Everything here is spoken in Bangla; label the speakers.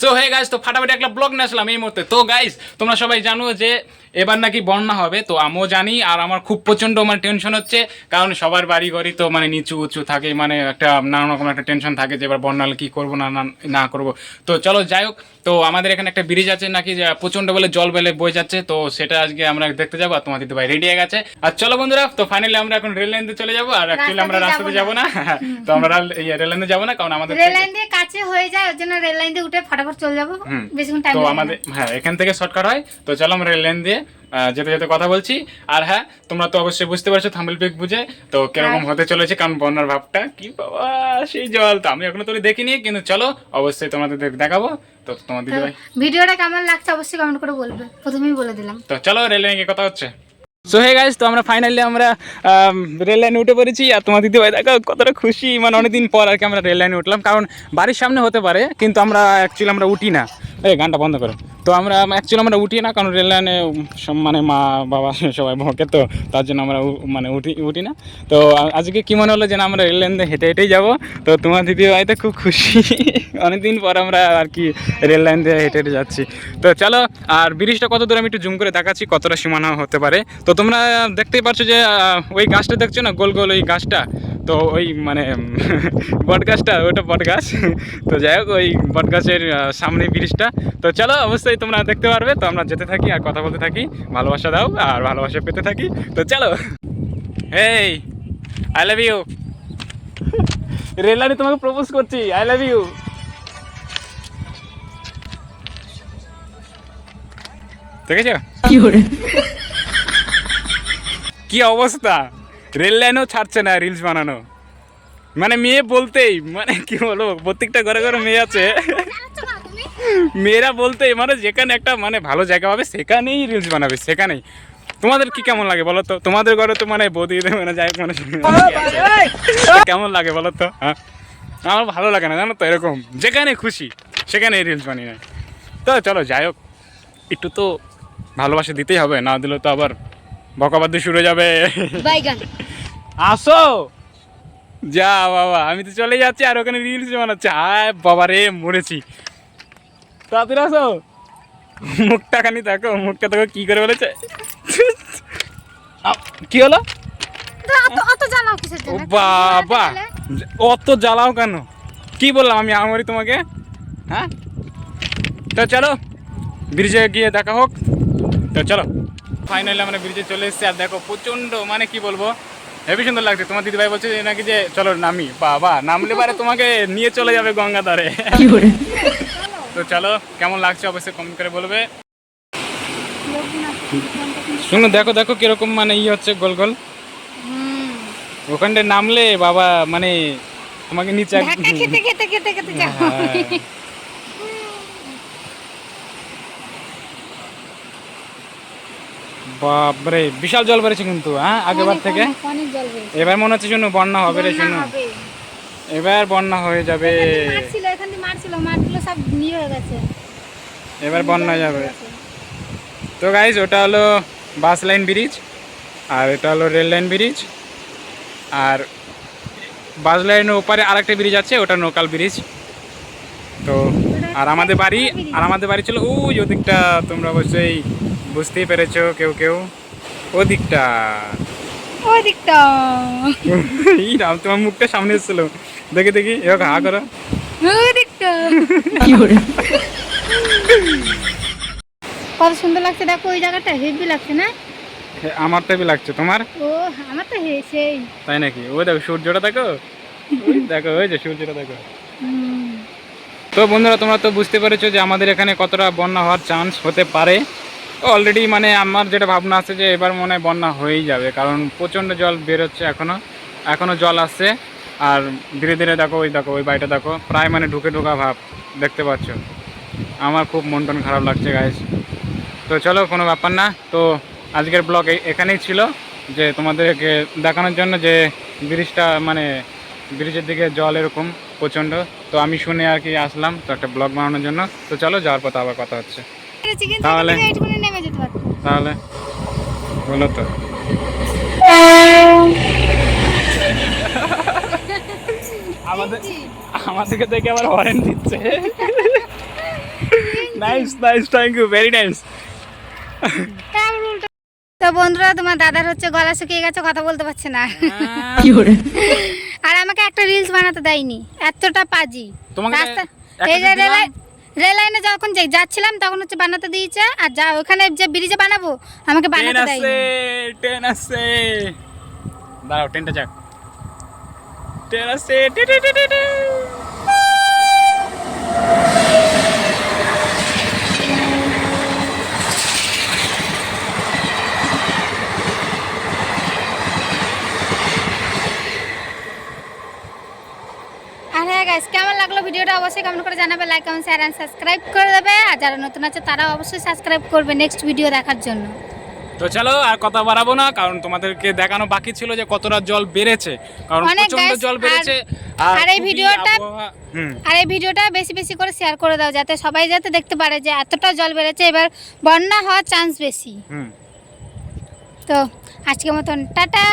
Speaker 1: সো হে গাইজ তো ফাটাফাটি একটা ব্লগ নিয়ে আসলাম এই মুহূর্তে। তো গাইজ তোমরা সবাই জানো যে এবার নাকি বন্যা হবে তো আমিও জানি আর আমার খুব প্রচণ্ড মানে টেনশন হচ্ছে কারণ সবার বাড়ি ঘরই তো মানে নিচু উঁচু থাকে মানে একটা নানা রকম একটা টেনশন থাকে যে এবার বন্যা হলে কি করব না না- করব। তো চলো যাই হোক তো আমাদের এখানে একটা ব্রিজ আছে নাকি যে প্রচণ্ড বলে জল বেলে বয়ে যাচ্ছে তো সেটা আজকে আমরা দেখতে যাব আর তোমার ভাই রেডি হয়ে গেছে। আর চলো বন্ধুরা তো ফাইনালি আমরা এখন রেল লাইন চলে যাব আর অ্যাকচুয়ালি আমরা রাস্তাতে
Speaker 2: দিয়ে
Speaker 1: যাব না। তো আমরা রেল লাইনে যাব না কারণ আমাদের
Speaker 2: রেল লাইন দিয়ে কাছে হয়ে যায় ওর জন্য রেল লাইন দিয়ে উঠে ফটাফট চলে যাব। বেশিক্ষণ টাইম
Speaker 1: তো আমাদের হ্যাঁ এখান থেকে শর্টকাট হয় তো চলো আমরা রেল লাইন দিয়ে যেতে যেতে কথা বলছি। আর হ্যাঁ তোমরা তো অবশ্যই বুঝতে পারছ থাম্বেল পিক বুঝে। তো কীরকম হতে চলেছে কারণ বন্যার ভাবটা? কি বাবা সেই জল তো আমি এখনও তোরে দেখিনি কিন্তু চলো অবশ্যই তোমাদের দেখাবো। তো তোমার দিদি ভাই?
Speaker 2: ভিডিওটা কেমন লাগছে অবশ্যই কমেন্ট করে বলবে। প্রথমেই বলে দিলাম।
Speaker 1: তো চলো রেল লাইনে গিয়ে কথা হচ্ছে। সো হে গাইস তো আমরা ফাইনালি আমরা আম, রেল লাইনে উঠে পড়েছি আর তোমার দিদি ভাই দেখো কতটা খুশি। মানে অনেকদিন পর আর কি আমরা রেল লাইনে উঠলাম কারণ বাড়ির সামনে হতে পারে কিন্তু আমরা অ্যাকচুয়ালি আমরা উঠি না। এই গানটা বন্ধ করো। তো আমরা অ্যাকচুয়ালি আমরা উঠি না, কারণ রেল লাইনে মানে মা, বাবা সবাই ভকে তো তার জন্য আমরা মানে উঠি উঠি না। তো আজকে কী মনে হলো যে আমরা রেল লাইন দিয়ে হেঁটে হেঁটেই যাব? তো তোমার দিদি ভাই তো খুব খুশি। অনেকদিন পর আমরা আর কি রেল লাইন দিয়ে হেঁটে হেঁটে যাচ্ছি। তো চলো, আর ব্রিজটা কত দূর আমি একটু জুম করে দেখাচ্ছি, কতটা সীমানা হতে পারে। তো তোমরা দেখতেই পাচ্ছ যে ওই গাছটা দেখছ না? গোল গোল ওই গাছটা? তো ওই মানে বটগাছটা ওটা বট গাছ তো যাই হোক ওই বটগাছের সামনে ব্রিজটা। তো চলো অবশ্যই তোমরা দেখতে পারবে। তো আমরা যেতে থাকি আর কথা বলতে থাকি। ভালোবাসা দাও আর ভালোবাসা পেতে থাকি। তো চলো। এই আই লাভ ইউ রেলারি তোমাকে প্রপোজ করছি। আই লাভ ইউ দেখেছ? কি অবস্থা? রেল লাইনও ছাড়ছে না রিলস বানানো। মানে মেয়ে বলতেই মানে কি বলব প্রত্যেকটা ঘরে ঘরে মেয়ে আছে। মেয়েরা বলতেই মানে যেখানে একটা মানে ভালো জায়গা পাবে সেখানেই রিলস বানাবে সেখানেই। তোমাদের কি কেমন লাগে বলো তো? তোমাদের ঘরে তো মানে বৌদি মানে যাই মানে কেমন লাগে বলো তো? হ্যাঁ? আমার ভালো লাগে না জানো তো এরকম। যেখানে খুশি সেখানে রিলস বানিয়ে নেয়। তো চলো যাই হোক। একটু তো ভালোবাসা দিতেই হবে না দিলে তো আবার বকাবাদ্য শুরু হয়ে যাবে।
Speaker 2: বাইগান।
Speaker 1: আসো। যা বাবা আমি তো চলে যাচ্ছি আর ওখানে রিলস বানাচ্ছে। হায় বাবা রে মরেছি। তাড়াতাড়ি আসো। মুখটা খানি দেখো মুখটা দেখো কি করে বলেছে। কি হলো? বাবা অত জ্বালাও কেন? কি বললাম আমি আমারই তোমাকে? হ্যাঁ? তো চলো ব্রিজে গিয়ে দেখা হোক। তো চলো। ফাইনালি আমরা ব্রিজে চলে এসেছি। আর দেখো প্রচণ্ড মানে কি বলব? হেবি সুন্দর লাগছে। তোমার দিদিভাই বলছে যে নাকি যে চলো নামি। বাবা নামলে পারে তোমাকে নিয়ে চলে যাবে গঙ্গাধারে। তো চলো কেমন লাগছে অবশ্যই কমেন্ট করে বলবে। শুনো দেখো দেখো কীরকম মানে ই হচ্ছে গোল গোল। ওখানটায় নামলে বাবা মানে তোমাকে নিচে
Speaker 2: খেতে খেতে খেতে খেতে যাও
Speaker 1: হ্যাঁ। বাপরে বিশাল জল বেড়েছে কিন্তু হ্যাঁ আগেবার থেকে। এবার মনে হচ্ছে শুনো বন্যা হবে রে শুনো। এবার বন্যা হয়ে যাবে।
Speaker 2: হয়ে
Speaker 1: এবার বন্যা যাবে। তো গাইজ ওটা হলো বাস লাইন ব্রিজ আর এটা হলো রেল লাইন ব্রিজ আর বাস লাইনের ওপারে আরেকটা ব্রিজ আছে ওটা লোকাল ব্রিজ তো আর আমাদের বাড়ি আর আমাদের বাড়ি ছিল ওই ওদিকটা তোমরা অবশ্যই বুঝতেই পেরেছ কেউ কেউ? ওদিকটা।
Speaker 2: ওই দিকটা
Speaker 1: এই রাম তোমার মুখটা সামনে এসেছিল। দেখি দেখি এবার হা করো।
Speaker 2: ওই দিকটা কত সুন্দর লাগছে দেখো ওই জায়গাটা হেভি লাগছে না?
Speaker 1: আমার টাইপই লাগছে। তোমার?
Speaker 2: ও আমার তো হে সেই।
Speaker 1: তাই নাকি? ওই দেখো সূর্যটা দেখো। দেখো ওই যে সূর্যটা দেখো। তো বন্ধুরা তোমরা তো বুঝতে পেরেছ যে আমাদের এখানে কতটা বন্যা হওয়ার চান্স হতে পারে। অলরেডি মানে আমার যেটা ভাবনা আছে যে এবার মনে হয় বন্যা হয়েই যাবে কারণ প্রচণ্ড জল বেরোচ্ছে এখনও এখনও জল আসছে আর ধীরে ধীরে দেখো ওই দেখো ওই বাড়িটা দেখো প্রায় মানে ঢুকে ঢোকা ভাব দেখতে পাচ্ছ। আমার খুব মন টন খারাপ লাগছে গাইস তো চলো কোনো ব্যাপার না। তো আজকের ব্লগ এখানেই ছিল যে তোমাদেরকে দেখানোর জন্য যে ব্রিজটা মানে ব্রিজের দিকে জল এরকম প্রচণ্ড। তো আমি শুনে আর কি আসলাম তো একটা ব্লগ বানানোর জন্য। তো চলো যাওয়ার পথে আবার কথা হচ্ছে। তাহলে?
Speaker 2: চিকেন যেতে পারতো।
Speaker 1: তাহলে বলো তো। আমাদের আমাদেরকে দেখে আবার হরেন দিচ্ছে। Nice nice thank you very nice
Speaker 2: তো বন্ধুরা তোমার দাদার হচ্ছে গলা শুকিয়ে গেছে কথা বলতে পারছে না। আর আমাকে একটা রিলস বানাতে দেয়নি এতটা পাজি।
Speaker 1: তোমাকে
Speaker 2: রেল লাইনে যখন যাই যাচ্ছিলাম তখন হচ্ছে বানাতে দিয়েছে আর যা ওখানে যে ব্রিজে বানাবো আমাকে বানাতে দেয়
Speaker 1: ট্রেন আছে। দাঁড়াও ট্রেনটা যাক। ট্রেন আসছে
Speaker 2: ভিডিওটা অবশ্যই কমেন্ট করে জানাবে like comment share and subscribe করে দেবে। আর যারা নতুন আছে তারা অবশ্যই সাবস্ক্রাইব করবে নেক্সট ভিডিও দেখার জন্য।
Speaker 1: তো চলো আর কথা বাড়াবো না কারণ তোমাদেরকে দেখানো বাকি ছিল যে কতটা জল বেড়েছে। কারণ
Speaker 2: প্রচণ্ড
Speaker 1: জল বেড়েছে
Speaker 2: আর- এই ভিডিওটা-
Speaker 1: হুম।
Speaker 2: আর এই ভিডিওটা বেশি বেশি করে শেয়ার করে দাও যাতে সবাই যাতে দেখতে পারে যে এতটা জল বেড়েছে। এবার বন্যা হওয়ার চান্স বেশি।
Speaker 1: হুম।
Speaker 2: তো আজকের মতন টাটা।